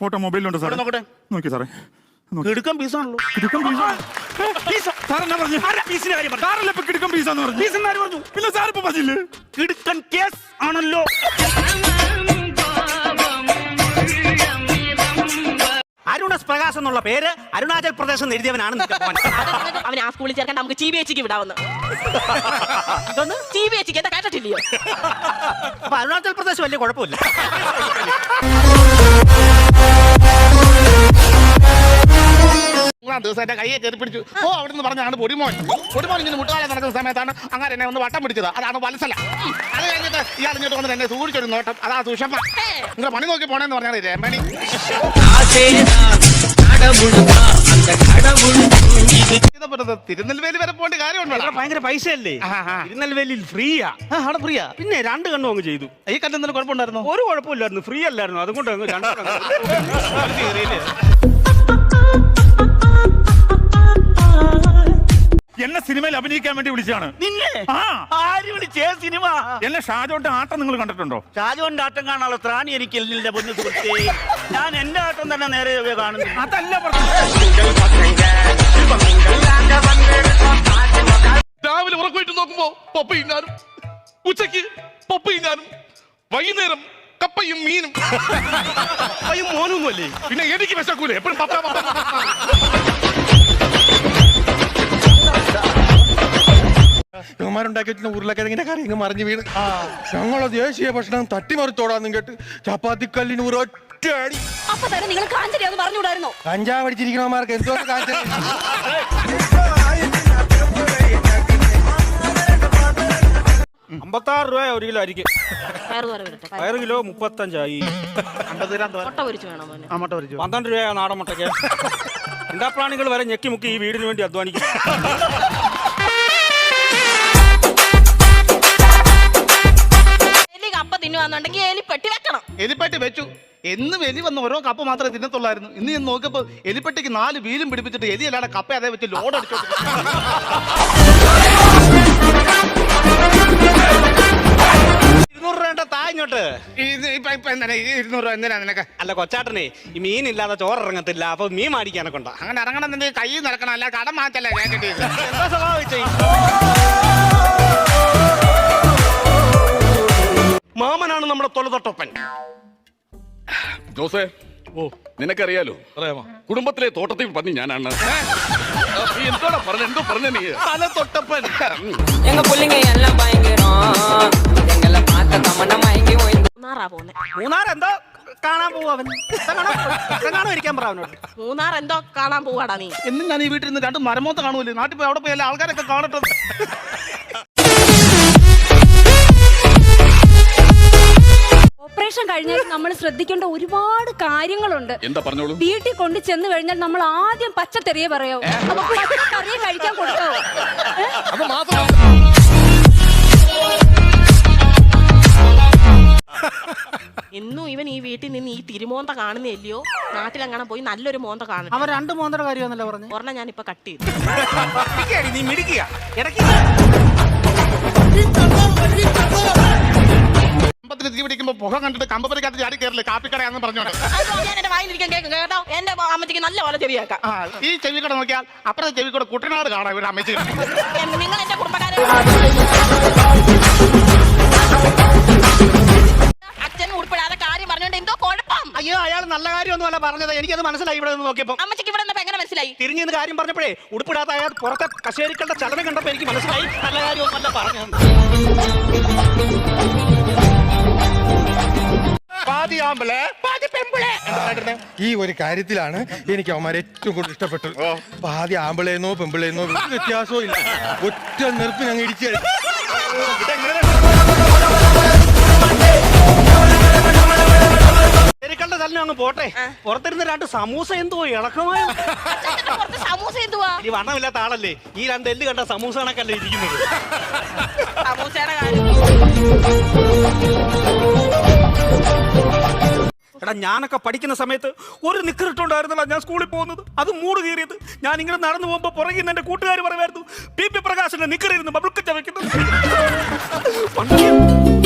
Photo മൊബൈലിലുണ്ട് സാറേ. ഇവിടെ നോക്കട്ടെ. നോക്കി സാറേ. ണല്ലോ കിടുക്കം പീസാണല്ലോ. കിടുക്കം സാർ പിന്നെ സാർ ഇപ്പൊ പറഞ്ഞില്ലേ? കിടുക്കൻ കേസ് ആണല്ലോ. അരുണസ് പ്രകാശ് എന്നുള്ള പേര് അരുണാചൽ പ്രദേശ് എന്ന് എഴുതിയവനാണ് നിന്റെ മോൻ. അവൻ ആ സ്കൂളിൽ ചേർക്കാൻ നമുക്ക് ചി ബി എച്ചിക്ക് വിടാവുന്ന. ചി ബി എച്ചിക്ക് എന്താ കേട്ടിട്ടില്ലയോ? അപ്പൊ അരുണാചൽ പ്രദേശ് വലിയ കുഴപ്പമില്ല. മൂന്നാം ദിവസം എന്റെ കൈയെ കയറി പിടിച്ചു. ഓ അവിടെ നിന്ന് പറഞ്ഞാണ് പൊടിമോൻ. പൊടിമോൻ ഇങ്ങനെ മുട്ടുകാലം നടക്കുന്ന സമയത്താണ് അങ്ങനെ എന്നെ ഒന്ന് വട്ടം പിടിച്ചത്. അതാണ് വത്സല. അത് കഴിഞ്ഞിട്ട് ഇയാൾ ഇങ്ങോട്ട് വന്നിട്ട് എന്നെ സൂക്ഷിച്ചൊരു നോട്ടം. അതാ സുഷമ്മ. നിങ്ങൾ പണി നോക്കി പോണെന്ന് പറഞ്ഞാൽ രമണി. തിരുനെൽവേലി വരെ പോകേണ്ട കാര്യമുണ്ടോ? ഭയങ്കര പൈസയല്ലേ? അല്ലേ തിരുനെൽവേലിയിൽ ഫ്രീയാ. അവിടെ ഫ്രീയാ. പിന്നെ രണ്ട് കണ്ണും അങ്ങ് ചെയ്തു. ഈ കണ്ടെന്തെങ്കിലും കുഴപ്പമുണ്ടായിരുന്നു? ഒരു കുഴപ്പമില്ലായിരുന്നു. ഫ്രീ അല്ലായിരുന്നു അതുകൊണ്ട് അങ്ങ് രണ്ട് സിനിമയിൽ അഭിനയിക്കാൻ വേണ്ടി വിളിച്ചാണ് നിന്നെ? ആ. ആര് വിളിച്ചേ? സിനിമ? എന്നെ ഷാജോന്റെ ആട്ടം നിങ്ങൾ കണ്ടിട്ടുണ്ടോ? ഷാജോന്റെ ആട്ടം കാണാനുള്ള ത്രാണി എനിക്ക് പൊന്നു സുഹൃത്തേ. ഞാൻ എന്റെ ആട്ടം തന്നെ നേരെ കാണുന്നു അതല്ല രാവിലെ ഉറക്കമായിട്ട് നോക്കുമ്പോ പപ്പയും ഞാനും. ഉച്ചയ്ക്ക് പപ്പയും ഞാനും. വൈകുന്നേരം കപ്പയും മീനും. മോനൊന്നുമല്ലേ പിന്നെ എനിക്ക് വിശക്കൂലേ? എപ്പോഴും പപ്പ പപ്പ, പപ്പ. ഇവന്മാരുണ്ടാക്കി വെച്ചിരുന്ന ഉരുളക്കിഴങ്ങിന്റെ കറി ഇങ്ങ് മറിഞ്ഞു വീണ്. ഞങ്ങളെ ദേശീയ ഭക്ഷണം തട്ടിമറിത്തോടാന്നും കേട്ട് ചപ്പാത്തിക്കല്ലിന് ഒരൊറ്റ അടി അപ്പൊ തന്നെ നിങ്ങൾ കാഞ്ചരിയാന്ന് പറഞ്ഞുകൂടായിരുന്നോ? കഞ്ചാവ് അടിച്ചിരിക്കണമാർക്ക് എന്തോ കാഞ്ചരി അമ്പത്താറ് രൂപ ഒരു കിലോ അരിക്ക്. പയറ് കിലോ മുപ്പത്തഞ്ചായി. പന്ത്രണ്ട് രൂപയാണ് നാടൻ മുട്ടയ്ക്ക്. ഇണ്ടാപ്രാണികൾ വരെ ഞെക്കി മുക്കി ഈ വീടിന് വേണ്ടി അധ്വാനിക്കും. കപ്പ തിന്നുവാന്നുണ്ടെങ്കിൽ എലിപ്പെട്ടി വെക്കണം. എലിപ്പെട്ടി വെച്ചു. എന്നും എലി വന്ന് ഓരോ കപ്പ മാത്രമേ തിന്നത്തുള്ളായിരുന്നു. ഇന്ന് ഞാൻ നോക്കിയപ്പോ എലിപ്പെട്ടിക്ക് നാല് വീലും പിടിപ്പിച്ചിട്ട് എലി അല്ലാതെ കപ്പ അതേ വെച്ച് ലോഡ് അടിച്ചോ ഇരുന്നൂറ് രൂപ ഇരുന്നൂറ് എന്തിനാ നിനക്ക്? അല്ല കൊച്ചാട്ടനെ ഈ മീൻ ഇല്ലാതെ ചോറ് ഇറങ്ങത്തില്ല. അപ്പൊ മീൻ മേടിക്കാനൊക്കെ ഉണ്ടോ? അങ്ങനെ ഇറങ്ങണം നിന്റെ കൈ നടക്കണം അല്ല കടം മാറ്റല്ലേ ഞാൻ കിട്ടിയത്. എന്താ സ്വഭാവം നമ്മുടെ തൊലതൊട്ടപ്പൻ ജോസേ ഓ നിനക്കറിയാലോ അറിയാമോ കുടുംബത്തിലെ തോട്ടത്തിൽ പന്നി ഞാനാണ് ആ, നീ എന്തോടാ പറഞ്ഞ എന്തോ പറഞ്ഞ നീ തല തൊട്ടപ്പൻ எங்க புள்ளைங்க எல்லாம் பயங்கரம் எங்களை பார்த்த தமன்னா மயங்கி ஓய்ந்து മൂന്നാറാ പോന്നെ മൂന്നാർ എന്തോ കാണാൻ പോവും അവൻ കാണാൻ ഇരിക്കാൻ പറ അവനോട് മൂന്നാർ എന്തോ കാണാൻ പോവാടാ നീ എന്നും ഞാൻ ഈ വീട്ടിൽ നിന്ന് രണ്ട് മരമോത്ത് കാണൂലേ നാട്ടിൽ പോയി അവിടെ പോയി എല്ലാ ആൾക്കാരൊക്കെ കാണട്ടെ കഴിഞ്ഞാൽ നമ്മൾ ശ്രദ്ധിക്കേണ്ട ഒരുപാട് കാര്യങ്ങളുണ്ട്. എന്താ പറഞ്ഞോളൂ? വീട്ടിൽ കൊണ്ട് ചെന്ന് കഴിഞ്ഞാൽ നമ്മൾ ആദ്യം പച്ചത്തെറിയെ പറയോ? അപ്പൊ പച്ചക്കറിയെ കഴിക്കാൻ? അത് മാത്രം. എന്നും ഇവൻ ഈ വീട്ടിൽ നിന്ന് ഈ തിരുമോന്ത കാണുന്നില്ലയോ? നാട്ടിലെങ്ങനെ പോയി നല്ലൊരു മോന്ത കാണും അവൻ രണ്ട് മോന്തയുടെ കാര്യമെന്നല്ല പറഞ്ഞു? ഒരെണ്ണം ഞാൻ ഇപ്പൊ കട്ട് ചെയ്തു. നീ മിടിക്കുക ഇടയ്ക്ക്. പുക കണ്ടിട്ട് കമ്പപ്പനിക്കകത്ത് ചാടി കയറില്ലേ? കാപ്പിക്കടയാന്ന് പറഞ്ഞോണ്ട് അത് ഞാൻ എന്റെ വായിലിരിക്കാൻ കേൾക്കും. കേട്ടോ? എന്റെ അമ്മച്ചിക്ക് നല്ല പോലെ ചെവിയാക്കാം ആ ഈ ചെവിക്കട നോക്കിയാൽ അപ്പുറത്തെ ചെവിക്കട കുട്ടനാട് കാണാം ഇവിടെ അമ്മച്ചി നിങ്ങൾ എന്റെ കുടുംബക്കാരെ അച്ഛൻ ഉൾപ്പെടാതെ കാര്യം പറഞ്ഞോണ്ട് എന്തോ കുഴപ്പം. അയ്യോ അയാൾ നല്ല കാര്യമൊന്നുമല്ല പറഞ്ഞത്. എനിക്കത് മനസ്സിലായി ഇവിടെ നിന്ന് നോക്കിയപ്പോ. അമ്മച്ചിക്ക് ഇവിടെ നിന്നപ്പോ എങ്ങനെ മനസ്സിലായി? തിരിഞ്ഞു നിന്ന് കാര്യം പറഞ്ഞപ്പോഴേ ഉടുപ്പിടാത്ത അയാൾ പുറത്തെ കശേരിക്കളുടെ ചലനം കണ്ടപ്പോ എനിക്ക് മനസ്സിലായി. നല്ല കാര്യമൊന്നുമല്ല പറഞ്ഞു പാതി ആമ്പളെ പാതി പെമ്പിളെ ഈ ഒരു കാര്യത്തിലാണ് എനിക്ക് അവന്മാരെ ഏറ്റവും കൂടുതൽ ഇഷ്ടപ്പെട്ടത്. പാതി ആമ്പിളേന്നോ പെമ്പിളേന്നോ ഒരു വ്യത്യാസവും ഇല്ല. ഒറ്റ നെറുപ്പിന് അങ്ങ് ഇടിച്ചു അങ്ങ് പോട്ടെ. പുറത്തിരുന്ന് രണ്ട് സമൂസ എന്തോ ഇളക്കമായ പുറത്ത് സമൂസ എന്തുവാ? ഈ വണ്ണമില്ലാത്ത ആളല്ലേ? ഈ രണ്ട് എല്ല് കണ്ട സമൂസ കണക്കല്ലേ ഇരിക്കുന്നത്. സമൂസയുടെ കാര്യം. എടാ ഞാനൊക്കെ പഠിക്കുന്ന സമയത്ത് ഒരു നിക്കറിട്ടുണ്ടായിരുന്നില്ല ഞാൻ സ്കൂളിൽ പോകുന്നത്. അത് മൂട് കീറിയത്. ഞാൻ ഇങ്ങനെ നടന്നു പോകുമ്പോൾ പുറകിൽ നിന്ന് എന്റെ കൂട്ടുകാർ പറയുമായിരുന്നു പി പി പ്രകാശിന്റെ നിക്കറിയിരുന്നു ബബിൾക്ക് വെക്കുന്നത്. പണ്ട്